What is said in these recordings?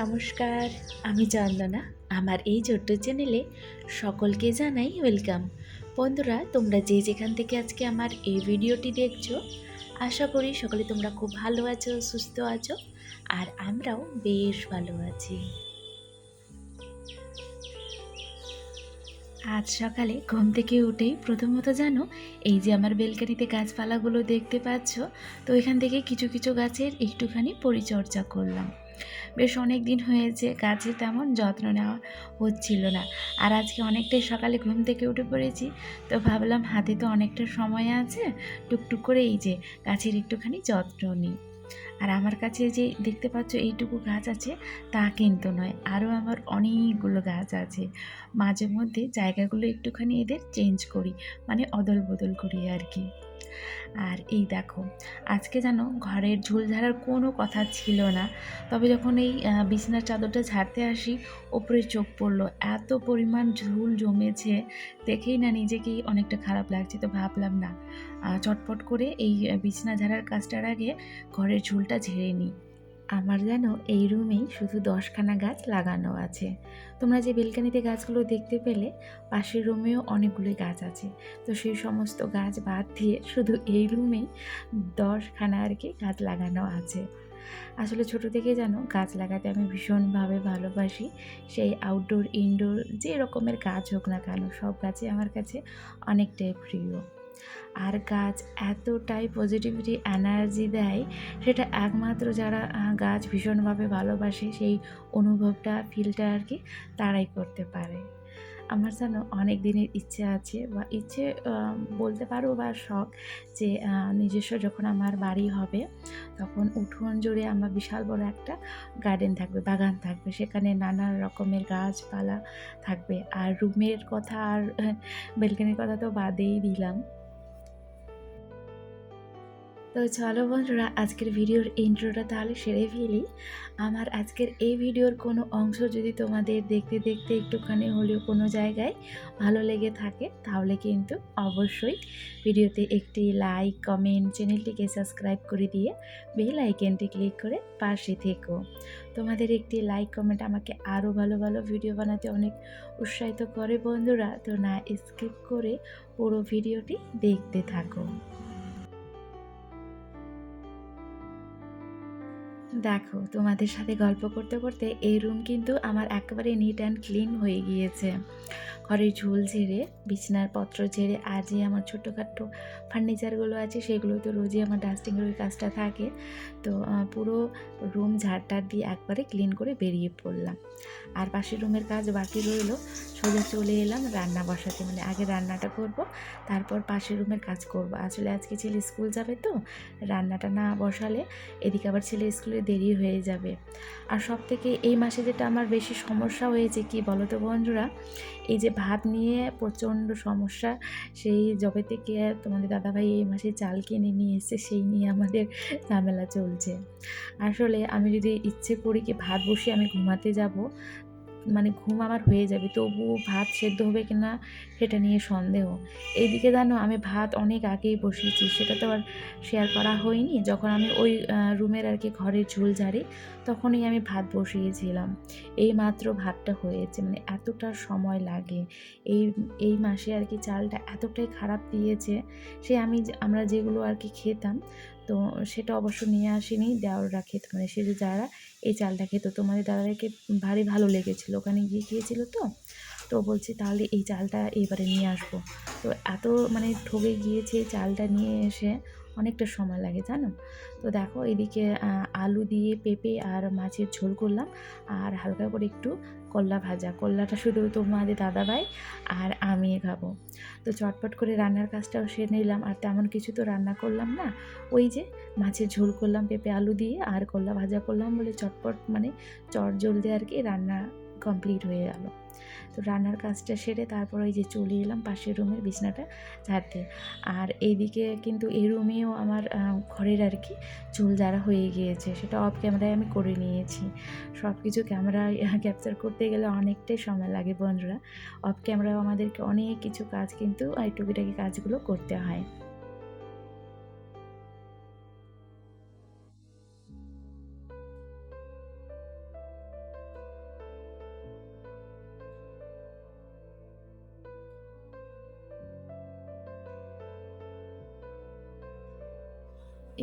নমস্কার, আমি চন্দনা। আমার এই ছোট্ট চ্যানেলে সকলকে জানাই ওয়েলকাম। বন্ধুরা, তোমরা যে যেখান থেকে আজকে আমার এই ভিডিওটি দেখছ, আশা করি সকলে তোমরা খুব ভালো আছো, সুস্থ আছো, আর আমরাও বেশ ভালো আছি। আজ সকালে ঘুম থেকে উঠেই প্রথমত জানো, এই যে আমার বেলকানিতে গাছপালাগুলো দেখতে পাচ্ছ, তো এখান থেকে কিছু কিছু গাছের একটুখানি পরিচর্যা করলাম। বেশ অনেক দিন হয়েছে গাছের তেমন যত্ন নেওয়া হচ্ছিল না। আর আজকে অনেকটাই সকালে ঘুম থেকে উঠে পড়েছি, তো ভাবলাম হাতে তো অনেকটা সময় আছে, টুকটুক করে এই যে গাছের একটুখানি যত্ন নিই। আর আমার কাছে যে দেখতে পাচ্ছ এইটুকু গাছ আছে, তা কিন্তু নয়, আরও আমার অনেকগুলো গাছ আছে। মাঝে মধ্যে জায়গাগুলো একটুখানি এদের চেঞ্জ করি মানে অদল বদল করি আর কি। আর এই দেখো, আজকে যেন ঘরের ঝুল ঝাড়ার কোনো কথা ছিল না। তবে যখন এই বিছনার চাদরটা ঝাড়তে আসি, ওপরে চোখ পড়ল। এত পরিমাণ ঝুল জমেছে, দেখেই না নিজেকেই অনেকটা খারাপ লাগছে। তো ভাবলাম, না। চটপট করে এই বিছানা ঝাড়ার কাজটার আগে ঘরের ঝুলটা ঝেড়ে নিই। আমার যেন এই রুমেই শুধু দশখানা গাছ লাগানো আছে। তোমরা যে বেলকানিতে গাছগুলো দেখতে পেলে, পাশের রুমেও অনেকগুলি গাছ আছে। তো সেই সমস্ত গাছ বাদ দিয়ে শুধু এই রুমেই দশখানা আর কি গাছ লাগানো আছে। আসলে ছোট থেকে জানো গাছ লাগাতে আমি ভীষণভাবে ভালোবাসি। সেই আউটডোর ইনডোর যে রকমের গাছ হোক না কেন, সব গাছই আমার কাছে অনেকটাই প্রিয়। আর গাছ এতটাই পজিটিভিটি এনার্জি দেয়, সেটা একমাত্র যারা গাছ ভীষণভাবে ভালোবাসে, সেই অনুভবটা ফিলটা আর কি তারাই করতে পারে। আমার যেন অনেক দিনের ইচ্ছে আছে বা ইচ্ছে বলতে পারো বা শখ যে নিজস্ব যখন আমার বাড়ি হবে, তখন উঠোন জুড়ে আমার বিশাল বড় একটা গার্ডেন থাকবে, বাগান থাকবে। সেখানে নানা রকমের গাছপালা থাকবে। আর রুমের কথা আর বেলকনির কথা তো বাদেই দিলাম। তো চলো বন্ধুরা, আজকের ভিডিওর ইন্ট্রোটা তাহলে সেরে ফেলি। আমার আজকের এই ভিডিওর কোনো অংশ যদি তোমাদের দেখতে দেখতে একটুখানি হলেও কোনো জায়গায় ভালো লেগে থাকে, তাহলে কিন্তু অবশ্যই ভিডিওতে একটি লাইক কমেন্ট চ্যানেলটিকে সাবস্ক্রাইব করে দিয়ে বেল আইকনটি ক্লিক করে পাশে থেকো। তোমাদের একটি লাইক কমেন্ট আমাকে আরও ভালো ভালো ভিডিও বানাতে অনেক উৎসাহিত করে বন্ধুরা, তো না স্কিপ করে পুরো ভিডিওটি দেখতে থাকো। দেখো, তোমাদের সাথে গল্প করতে করতে এই রুম কিন্তু আমার একেবারে নিট অ্যান্ড ক্লিন হয়ে গিয়েছে। ঘরের ঝুল ঝেড়ে, বিছানার পত্র ঝেড়ে আর যে আমার ছোটোখাটো ফার্নিচারগুলো আছে, সেগুলো তো রোজই আমার ডাস্টিংয়ের ওই কাজটা থাকে। তো পুরো রুম ঝাড়টার দিয়ে একবারে ক্লিন করে বেরিয়ে পড়লাম। আর পাশের রুমের কাজ বাকি রইল। সোজা চলে এলাম রান্না বসাতে মানে আগে রান্নাটা করব, তারপর পাশের রুমের কাজ করব। আসলে আজকে ছেলে স্কুল যাবে তো, রান্নাটা না বসালে, এদিকে আবার ছেলে স্কুলে দেরি হয়ে যাবে। আর সব থেকে এই মাসে যেটা আমার বেশি সমস্যা হয়েছে কি বলো তো বন্ধুরা, এই যে ভাত নিয়ে প্রচণ্ড সমস্যা, সেই জবে থেকে তোমাদের দাদাভাই এই মাসে চাল কিনে নিয়ে এসেছে, সেই নিয়ে আমাদের ঝামেলা চলছে। আসলে আমি যদি ইচ্ছে করি কি ভাত বসিয়ে আমি ঘুমাতে যাব মানে ঘুম আমার হয়ে যাবে তবু ভাত সেদ্ধ হবে কি না সেটা নিয়ে সন্দেহ। এইদিকে জানো আমি ভাত অনেক আগেই বসিয়েছি, সেটা তো আর শেয়ার করা হয়নি। যখন আমি ওই রুমের আর কি ঘরের ঝুল ঝাড়ি, তখনই আমি ভাত বসিয়েছিলাম। এই মাত্র ভাতটা হয়েছে মানে এতটা সময় লাগে। এই এই মাসে আর কি চালটা এতটাই খারাপ দিয়েছে, সে আমি আমরা যেগুলো আর কি খেতাম তো সেটা অবশ্য নিয়ে আসিনি। দেওয়াররা খেত মানে সে যে যারা এই চালটা খেত তোমাদের দাদাকে ভারী ভালো লেগেছিলো। ওখানে গিয়ে খেয়েছিল তো? তো বলছি তাহলে এই চালটা এবারে নিয়ে আসব। তো এত মানে ঠকে গিয়েছে চালটা নিয়ে এসে অনেকটা সময় লাগে, জানো? তো দেখো এদিকে আলু দিয়ে পেঁপে আর মাছের ঝোল করলাম। আর হালকা করে একটু কল্লা ভাজা। করলাটা শুধু তোমাদের দাদাভাই আর আমি খাব। তো চটপট করে রান্নার কাজটাও সেরে নিলাম। আর তেমন কিছু তো রান্না করলাম না। ওই যে মাছের ঝোল করলাম, পেঁপে আলু দিয়ে আর করলা ভাজা করলাম বলে চটপট মানে চট জলদি আর কি রান্না কমপ্লিট হয়ে গেল। তো রান্নার কাজটা সেরে তারপর ওই যে চলে এলাম পাশের রুমের বিছনাটা ঝাড়তে আর এইদিকে কিন্তু এই রুমেও আমার ঘরের আর কি চুল যারা হয়ে গিয়েছে। সেটা অফ ক্যামেরায় আমি করে নিয়েছি। সব কিছু ক্যামেরায় ক্যাপচার করতে গেলে অনেকটাই সময় লাগে বন্ধুরা। অফ ক্যামেরাও আমাদেরকে অনেক কিছু কাজ কিন্তু এই টুকিটাকি কাজগুলো করতে হয়।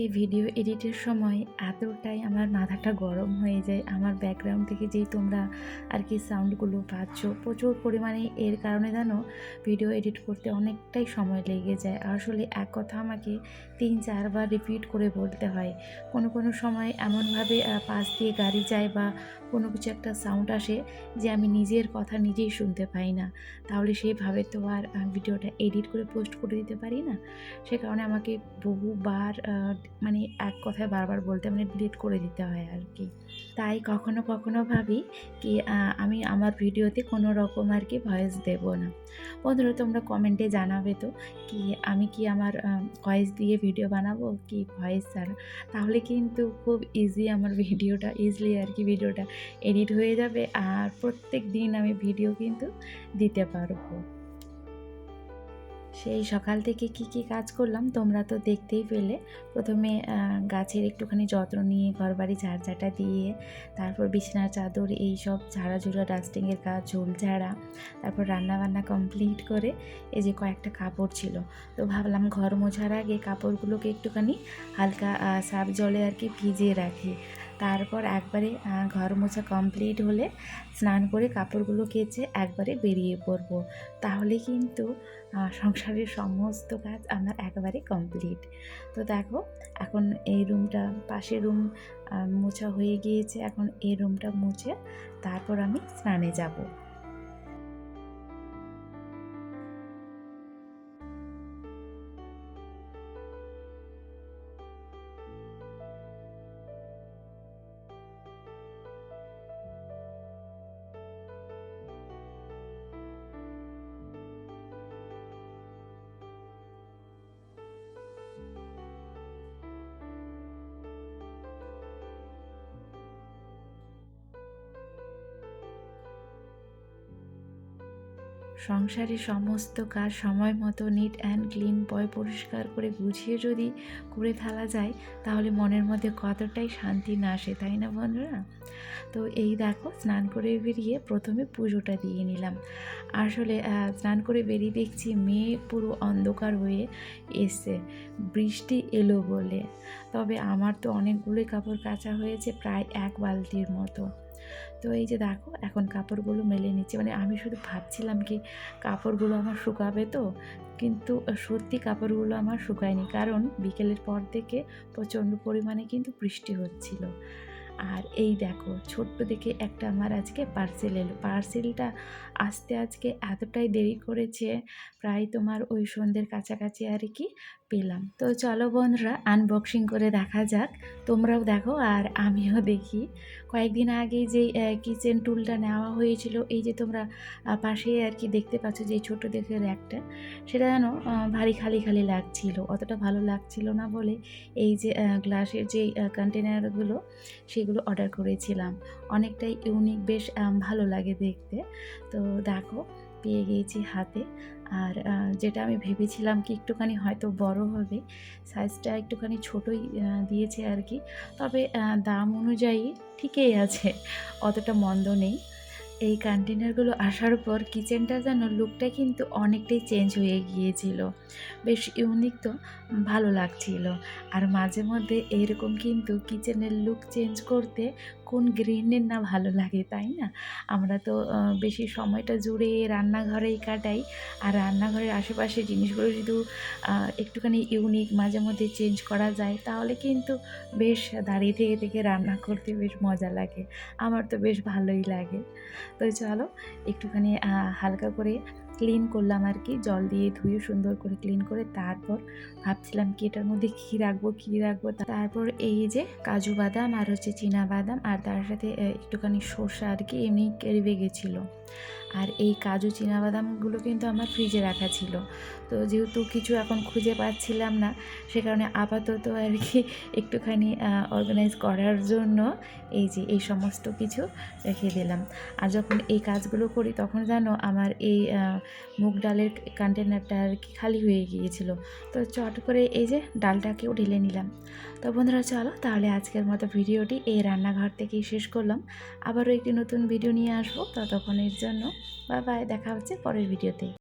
এই ভিডিও এডিটের সময় এতটাই আমার মাথাটা গরম হয়ে যায়। আমার ব্যাকগ্রাউন্ড থেকে যেই তোমরা আর কি সাউন্ডগুলো পাচ্ছ, প্রচুর পরিমাণে এর কারণে জানো ভিডিও এডিট করতে অনেকটাই সময় লেগে যায়। আসলে এক কথা আমাকে তিন, চারবার রিপিট করে বলতে হয়। কোনো কোনো সময় এমনভাবে পাশ দিয়ে গাড়ি যায় বা কোনো কিছু একটা সাউন্ড আসে যে আমি নিজের কথা নিজেই শুনতে পাই না। তাহলে সেইভাবে তো আর ভিডিওটা এডিট করে পোস্ট করে দিতে পারি না। সে কারণে আমাকে বহুবার মানে এক কথায় বারবার বলতে মানে ডিলিট করে দিতে হয় আর কি। তাই কখনো কখনো ভাবি কি আমি আমার ভিডিওতে কোনো রকম আর কি ভয়েস দেব না। বন্ধুরা, তোমরা কমেন্টে জানাবে তো কি, আমি কি আমার ভয়েস দিয়ে ভিডিও বানাবো? কি ভয়েস ছাড়া? তাহলে কিন্তু খুব ইজি আমার ভিডিওটা ইজিলি আর কি ভিডিওটা এডিট হয়ে যাবে আর প্রত্যেক দিন আমি ভিডিও কিন্তু দিতে পারব। সেই সকাল থেকে কি কি কাজ করলাম তোমরা তো দেখতেই পেলে। প্রথমে গাছের একটুখানি যত্ন নিয়ে ঘরবাড়ি ঝাড়ঝাটা দিয়ে, তারপর বিছানার চাদর, এই সব ঝাড়াঝুড়া ডাস্টিংয়ের কাজ, ঝোল ঝাড়া, তারপর রান্না বান্না কমপ্লিট করে এই যে কয়েকটা কাপড় ছিল। তো ভাবলাম ঘর মোছার আগে কাপড়গুলোকে একটুখানি হালকা সার্ফ জলে আর কি ভিজিয়ে রাখি। তারপর একবারে ঘর মোছা কমপ্লিট হলে স্নান করে কাপড়গুলো কেচে একবারে বেরিয়ে পড়ব। তাহলে কিন্তু সংসারের সমস্ত কাজ আমার একবারে কমপ্লিট তো দেখো, এখন এই রুমটা, পাশের রুম মোছা হয়ে গিয়েছে, এখন এই রুমটা মুছে তারপর আমি স্নানে যাব। সংসারে সমস্ত কাজ সময় মতো নিট অ্যান্ড ক্লিন বয় পরিষ্কার করে গুছিয়ে যদি করে ফেলা যায়, তাহলে মনের মধ্যে কতটাই শান্তি না আসে, তাই না বন্ধুরা? তো এই দেখো, স্নান করে বেরিয়ে প্রথমে পুজোটা দিয়ে নিলাম। আসলে স্নান করে বেরিয়ে দেখছি মেয়ে পুরো অন্ধকার হয়ে এসছে। বৃষ্টি এলো বলে। তবে আমার তো অনেকগুলোই কাপড় কাচা হয়েছে, প্রায় এক বালতির মতো। তো এই যে দেখো, এখন কাপড়গুলো মেলে নিচ্ছে। মানে আমি শুধু ভাবছিলাম কি কাপড়গুলো আমার শুকাবে তো, কিন্তু সত্যি কাপড়গুলো আমার শুকায়নি। কারণ বিকেলের পর থেকে প্রচণ্ড পরিমাণে কিন্তু বৃষ্টি হচ্ছিল। আর এই দেখো, ছোট্ট দেখে একটা আমার আজকে পার্সেল এলো। পার্সেলটা আসতে আজকে এতটাই দেরি করেছে, প্রায় তোমার ওই সন্ধ্যের কাছাকাছি আর কি পেলাম। তো চলো বন্ধুরা আনবক্সিং করে দেখা যাক। তোমরাও দেখো আর আমিও দেখি। কয়েকদিন আগে যে কিচেন টুলটা নেওয়া হয়েছিল, এই যে তোমরা পাশে আর কি দেখতে পাচ্ছ যে ছোট দেখে র্যাকটা সেটা যেন ভারী খালি খালি লাগছিল, অতটা ভালো লাগছিল না বলে এই যে গ্লাসের যে কন্টেনারগুলো সেগুলো অর্ডার করেছিলাম। অনেকটাই ইউনিক বেশ ভালো লাগে দেখতে। তো দেখো, পেয়ে গিয়েছি হাতে। আর যেটা আমি ভেবেছিলাম কি একটুখানি হয়তো বড় হবে সাইজটা একটুখানি ছোটই দিয়েছে আর কি। তবে দাম অনুযায়ী ঠিকই আছে, অতটা মন্দ নেই। এই কন্টেনারগুলো আসার পর কিচেনটা যেন লুকটা কিন্তু অনেকটাই চেঞ্জ হয়ে গিয়েছিল। বেশ ইউনিক তো, ভালো লাগছিল। আর মাঝে মধ্যে এরকম কিন্তু কিচেনের লুক চেঞ্জ করতে কোন গৃহিণীর না ভালো লাগে, তাই না? আমরা তো বেশি সময়টা জুড়ে রান্নাঘরেই কাটাই। আর রান্নাঘরের আশেপাশে জিনিসগুলো শুধু একটুখানি ইউনিক মাঝে মধ্যে চেঞ্জ করা যায়, তাহলে কিন্তু বেশ দাঁড়িয়ে থেকে থেকে রান্না করতে বেশ মজা লাগে। আমার তো বেশ ভালোই লাগে। তো চলো, একটুখানি হালকা করে ক্লিন করলাম আর কি। জল দিয়ে ধুয়ে সুন্দর করে ক্লিন করে তারপর ভাবছিলাম কি এটার মধ্যে কী রাখব কী রাখব? তারপর এই যে কাজু বাদাম আর হচ্ছে চীনা বাদাম আর তার সাথে একটুখানি সর্ষা আর কি এমনি কেড়ে গেছিল আর এই কাজু বাদামগুলো কিন্তু আমার ফ্রিজে রাখা ছিল। তো যেহেতু কিছু এখন খুঁজে পাচ্ছিলাম না, সে কারণে আপাতত আর কি একটুখানি অর্গানাইজ করার জন্য এই যে, এই সমস্ত কিছু রেখে দিলাম। আর যখন এই কাজগুলো করি, তখন জানো আমার এই মুগ ডালের কন্টেনারটা আর কি খালি হয়ে গিয়েছিল। তো চট করে এই যে, ডালটাকেও ঢেলে নিলাম। তো বন্ধুরা, চলো তাহলে আজকের মতো ভিডিওটি এই রান্নাঘর থেকেই শেষ করলাম। আবারও একটি নতুন ভিডিও নিয়ে আসব। ততক্ষণের জন্য বাই বাই দেখা হচ্ছে পরের ভিডিওতে।